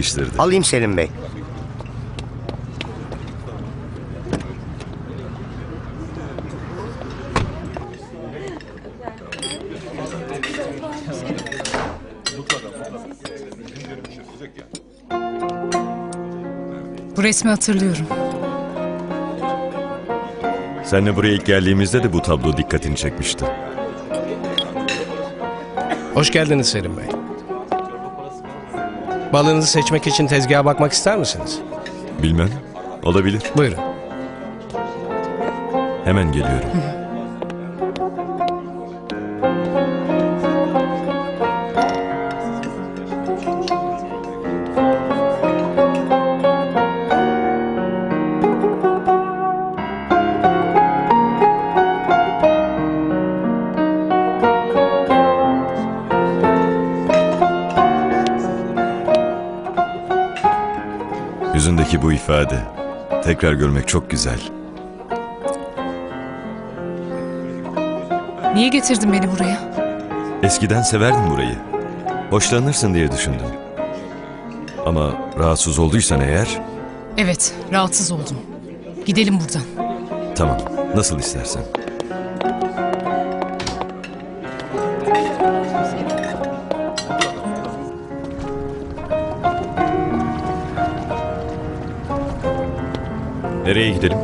değiştirdi. Alayım Selim Bey. Bu resmi hatırlıyorum. Seninle buraya ilk geldiğimizde de bu tablo dikkatini çekmişti. Hoş geldiniz Selim Bey. Balığınızı seçmek için tezgaha bakmak ister misiniz? Bilmem. Olabilir. Buyurun. Hemen geliyorum. Yüzündeki bu ifade. Tekrar görmek çok güzel. Niye getirdin beni buraya? Eskiden severdim burayı. Hoşlanırsın diye düşündüm. Ama rahatsız olduysan eğer, Evet, rahatsız oldum. Gidelim buradan. tamam. Nasıl istersen. Nereye gidelim?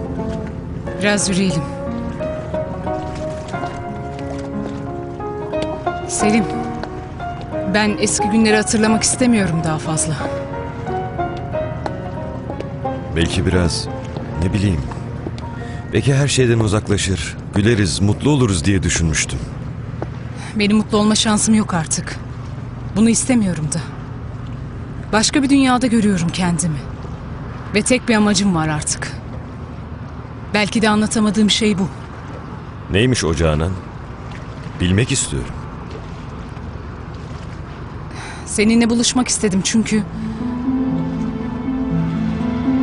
Biraz yürüyelim. Selim, ben eski günleri hatırlamak istemiyorum daha fazla. Belki biraz, ne bileyim. Belki her şeyden uzaklaşır, güleriz, mutlu oluruz diye düşünmüştüm. Benim mutlu olma şansım yok artık. Bunu istemiyorum da. Başka bir dünyada görüyorum kendimi. Ve tek bir amacım var artık. Belki de anlatamadığım şey bu. Neymiş o Canan? Bilmek istiyorum. Seninle buluşmak istedim çünkü...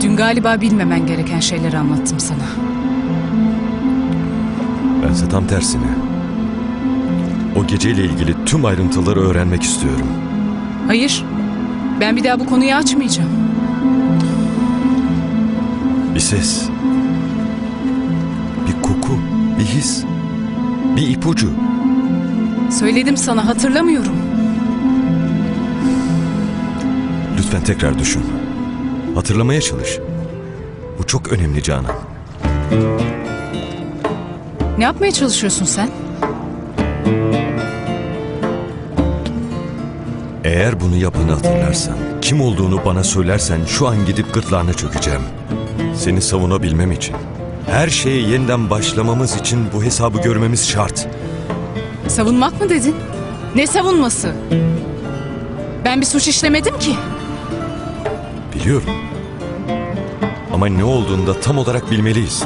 Dün galiba bilmemen gereken şeyleri anlattım sana. Bense tam tersine. O geceyle ilgili tüm ayrıntıları öğrenmek istiyorum. Hayır, ben bir daha bu konuyu açmayacağım. Bir ses. Bir his, bir ipucu. Söyledim sana, hatırlamıyorum. Lütfen tekrar düşün. Hatırlamaya çalış. Bu çok önemli Canan. Ne yapmaya çalışıyorsun sen? Eğer bunu yapını hatırlarsan, kim olduğunu bana söylersen şu an gidip gırtlağına çökeceğim. Seni savunabilmem için. Her şeye yeniden başlamamız için bu hesabı görmemiz şart. Savunmak mı dedin? Ne savunması? Ben bir suç işlemedim ki. Biliyorum. Ama ne olduğunu da tam olarak bilmeliyiz.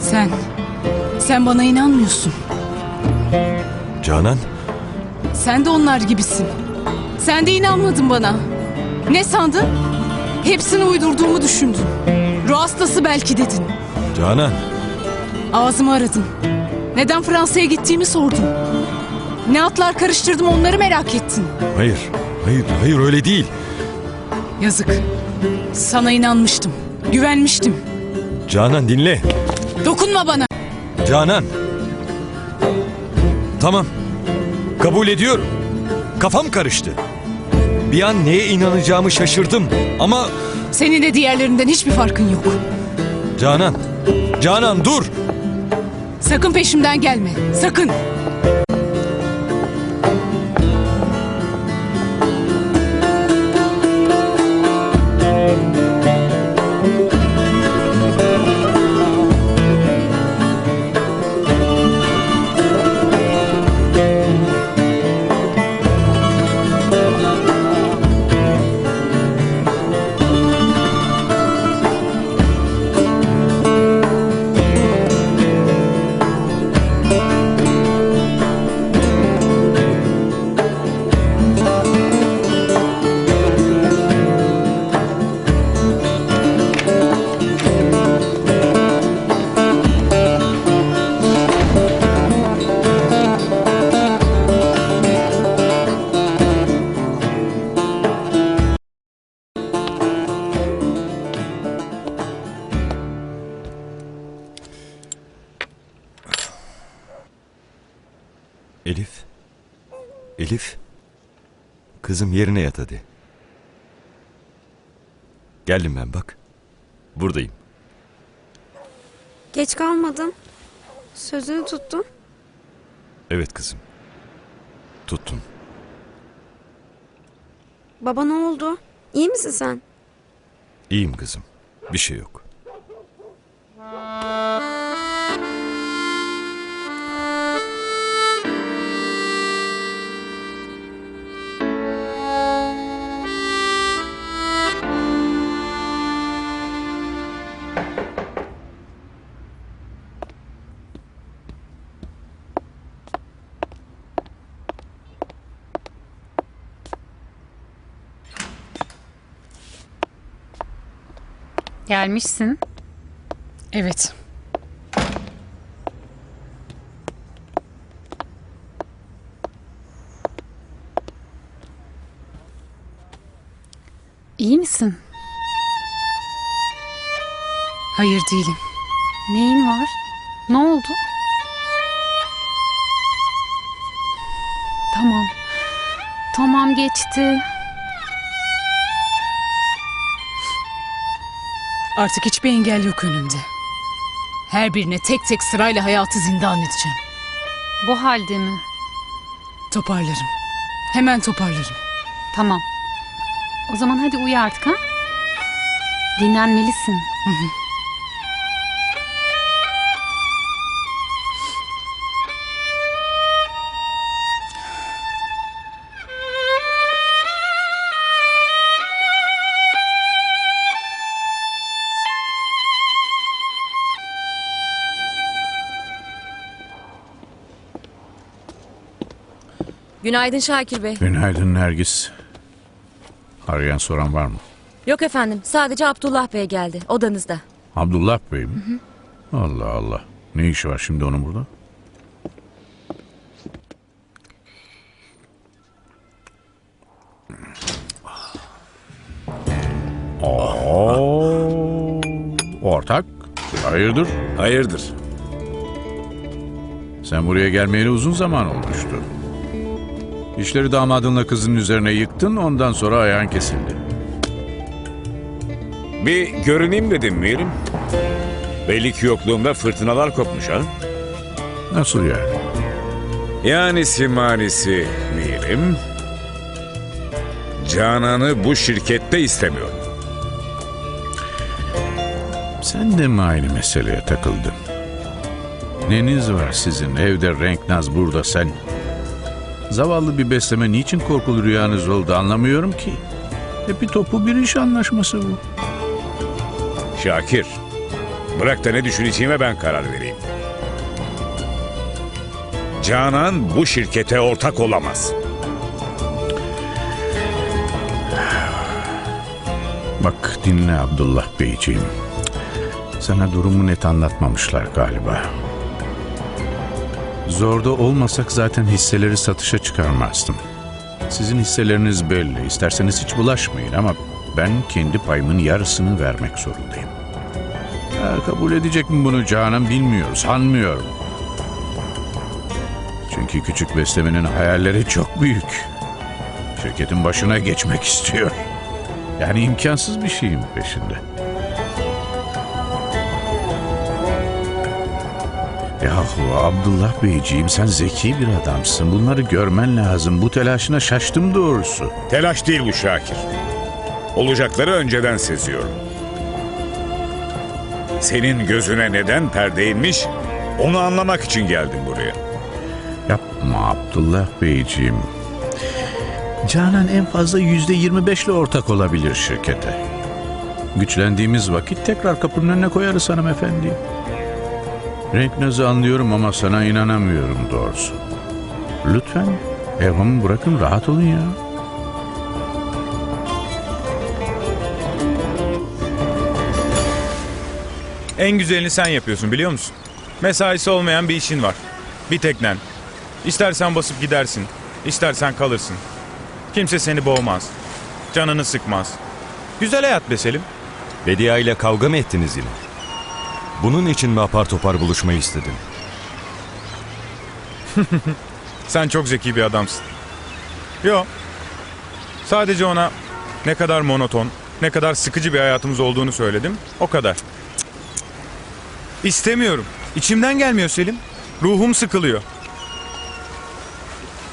Sen, sen bana inanmıyorsun. Canan, Sen de onlar gibisin. Sen de inanmadın bana. Ne sandın? Hepsini uydurduğumu düşündün. Ruh hastası belki dedin. Canan. Ağzımı aradın. Neden Fransa'ya gittiğimi sordun. Ne atlar karıştırdım onları merak ettin. Hayır, hayır, hayır öyle değil. Yazık. Sana inanmıştım. Güvenmiştim. Canan dinle. Dokunma bana. Canan. Tamam. Kabul ediyorum. Kafam karıştı. Bir an neye inanacağımı şaşırdım. Ama Senin de diğerlerinden hiçbir farkın yok. Canan. Canan dur. Sakın peşimden gelme. Sakın. Elif. Kızım yerine yat hadi. Geldim ben bak. Buradayım. Geç kalmadın. Sözünü tuttun. Evet kızım. Tuttum. Baba ne oldu? İyi misin sen? İyiyim kızım. Bir şey yok. Gelmişsin. Evet. İyi misin? Hayır değilim. Neyin var? Ne oldu? Tamam. Tamam geçti. Artık hiçbir engel yok önümde. Her birine tek tek sırayla hayatı zindan edeceğim. Bu halde mi? Toparlarım. Hemen toparlarım. Tamam. O zaman hadi uyu artık ha? Dinlenmelisin. Günaydın Şakir Bey. Günaydın Nergis. Arayan soran var mı? Yok efendim, sadece Abdullah Bey geldi, odanızda. Abdullah Bey mi? Allah Allah. Ne işi var şimdi onun burada? Oo, ortak. Hayırdır? Hayırdır? Sen buraya gelmeyeli uzun zaman olmuştu. İşleri damadınla kızın üzerine yıktın, ondan sonra ayağın kesildi. Bir görüneyim dedim Mirim. Belli ki yokluğumda fırtınalar kopmuş ha. Nasıl yani? Yani simanisi Mirim. Canan'ı bu şirkette istemiyorum. Sen de mi aynı meseleye takıldın? Neniz var sizin? Evde renk naz burada sen. Zavallı bir besleme niçin korkulu rüyanız oldu anlamıyorum ki. Hep bir topu bir iş anlaşması bu. Şakir, bırak da ne düşüneceğime ben karar vereyim. Canan bu şirkete ortak olamaz. Bak dinle Abdullah Beyciğim. Sana durumu net anlatmamışlar galiba. Zorda olmasak zaten hisseleri satışa çıkarmazdım. Sizin hisseleriniz belli. İsterseniz hiç bulaşmayın ama ben kendi payımın yarısını vermek zorundayım. Ha, kabul edecek mi bunu Canan bilmiyoruz, sanmıyorum. Çünkü küçük beslemenin hayalleri çok büyük. Şirketin başına geçmek istiyor. Yani imkansız bir şeyin peşinde. Yahu Abdullah Beyciğim sen zeki bir adamsın. Bunları görmen lazım. Bu telaşına şaştım doğrusu. Telaş değil bu Şakir. Olacakları önceden seziyorum. Senin gözüne neden perde inmiş onu anlamak için geldim buraya. Yapma Abdullah Beyciğim. Canan en fazla yüzde yirmi beşle ortak olabilir şirkete. Güçlendiğimiz vakit tekrar kapının önüne koyarız hanımefendi. Renknaz'ı anlıyorum ama sana inanamıyorum doğrusu. Lütfen evhamı bırakın rahat olun ya. En güzelini sen yapıyorsun biliyor musun? Mesaisi olmayan bir işin var. Bir teknen. İstersen basıp gidersin. istersen kalırsın. Kimse seni boğmaz. Canını sıkmaz. Güzel hayat be Selim. Bedia ile kavga mı ettiniz yine? Bunun için mi apar topar buluşmayı istedin? Sen çok zeki bir adamsın. Yok. Sadece ona ne kadar monoton, ne kadar sıkıcı bir hayatımız olduğunu söyledim. O kadar. İstemiyorum. İçimden gelmiyor Selim. Ruhum sıkılıyor.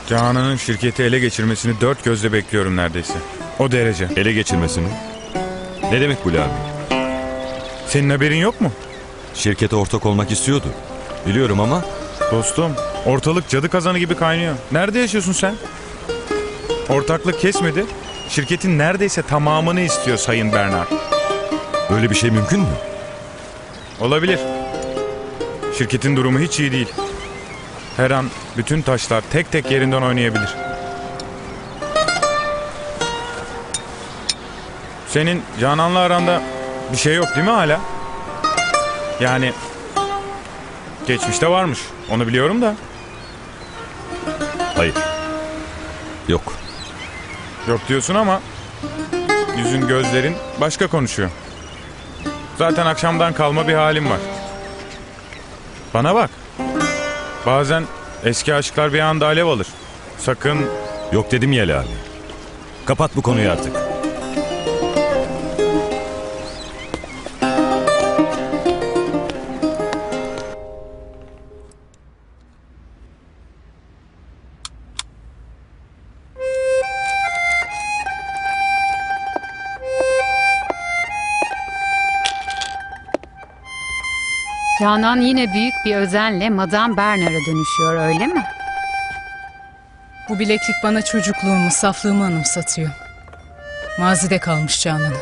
Canan'ın şirketi ele geçirmesini dört gözle bekliyorum neredeyse. O derece. Ele geçirmesini. Ne demek bu Lami? Senin haberin yok mu? Şirkete ortak olmak istiyordu. Biliyorum ama Dostum, ortalık cadı kazanı gibi kaynıyor. Nerede yaşıyorsun sen? Ortaklık kesmedi. Şirketin neredeyse tamamını istiyor Sayın Bernard. böyle bir şey mümkün mü? Olabilir. Şirketin durumu hiç iyi değil. Her an bütün taşlar tek tek yerinden oynayabilir. Senin Canan'la aranda bir şey yok değil mi hala? Yani geçmişte varmış. Onu biliyorum da. Hayır. Yok. Yok diyorsun ama yüzün gözlerin başka konuşuyor. Zaten akşamdan kalma bir halim var. Bana bak. Bazen eski aşklar bir anda alev alır. Sakın Yok dedim ya Lami. Kapat bu konuyu artık. Canan yine büyük bir özenle Madame Bernard'a dönüşüyor öyle mi? Bu bileklik bana çocukluğumu, saflığımı anımsatıyor. Mazide kalmış Canan'ı.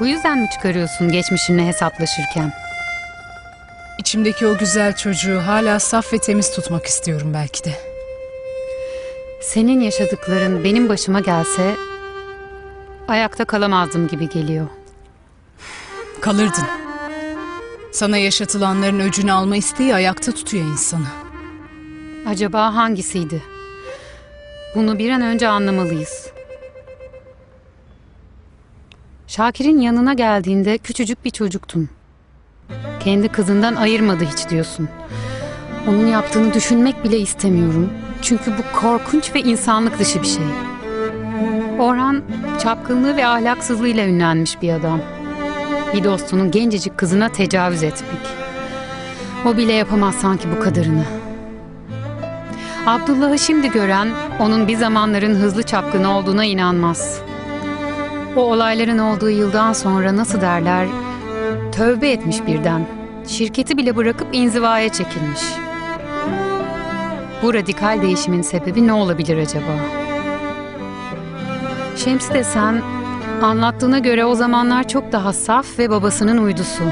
Bu yüzden mi çıkarıyorsun geçmişinle hesaplaşırken? İçimdeki o güzel çocuğu hala saf ve temiz tutmak istiyorum belki de. Senin yaşadıkların benim başıma gelse ayakta kalamazdım gibi geliyor. Kalırdın. Sana yaşatılanların öcünü alma isteği ayakta tutuyor insanı. Acaba hangisiydi? Bunu bir an önce anlamalıyız. Şakir'in yanına geldiğinde küçücük bir çocuktun. Kendi kızından ayırmadı hiç diyorsun. Onun yaptığını düşünmek bile istemiyorum. Çünkü bu korkunç ve insanlık dışı bir şey. Orhan çapkınlığı ve ahlaksızlığıyla ünlenmiş bir adam. Bir dostunun gencecik kızına tecavüz etmek. O bile yapamaz sanki bu kadarını. Abdullah'ı şimdi gören onun bir zamanların hızlı çapkını olduğuna inanmaz. O olayların olduğu yıldan sonra nasıl derler tövbe etmiş birden. Şirketi bile bırakıp inzivaya çekilmiş. Bu radikal değişimin sebebi ne olabilir acaba? Şemsi de sen anlattığına göre o zamanlar çok daha saf ve babasının uydusu.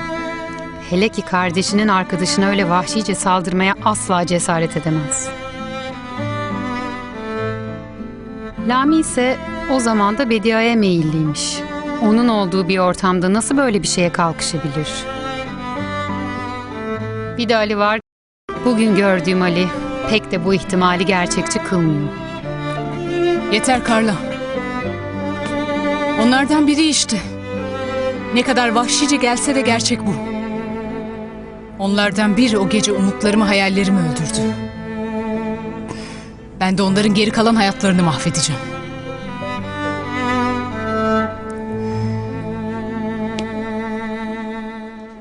Hele ki kardeşinin arkadaşına öyle vahşice saldırmaya asla cesaret edemez. Lami ise o zaman da Bedia'ya meyilliymiş. Onun olduğu bir ortamda nasıl böyle bir şeye kalkışabilir? Bir de Ali var. Bugün gördüğüm Ali pek de bu ihtimali gerçekçi kılmıyor. Yeter Karla. Onlardan biri işte. Ne kadar vahşice gelse de gerçek bu. Onlardan biri o gece umutlarımı, hayallerimi öldürdü. Ben de onların geri kalan hayatlarını mahvedeceğim.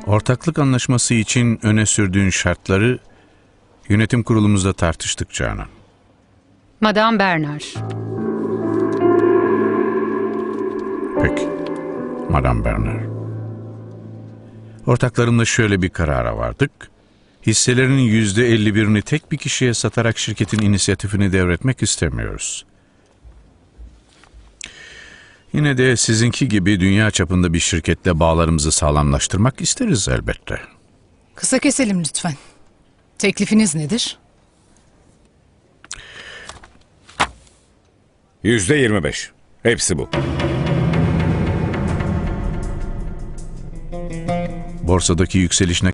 Ortaklık anlaşması için öne sürdüğün şartları yönetim kurulumuzda tartıştık Canan. Madame Bernard. Peki. Madame Berner. Ortaklarımla şöyle bir karara vardık. Hisselerinin yüzde elli birini tek bir kişiye satarak şirketin inisiyatifini devretmek istemiyoruz. Yine de sizinki gibi dünya çapında bir şirketle bağlarımızı sağlamlaştırmak isteriz elbette. Kısa keselim lütfen. Teklifiniz nedir? Yüzde yirmi beş. Hepsi bu. Borsadaki yükselişine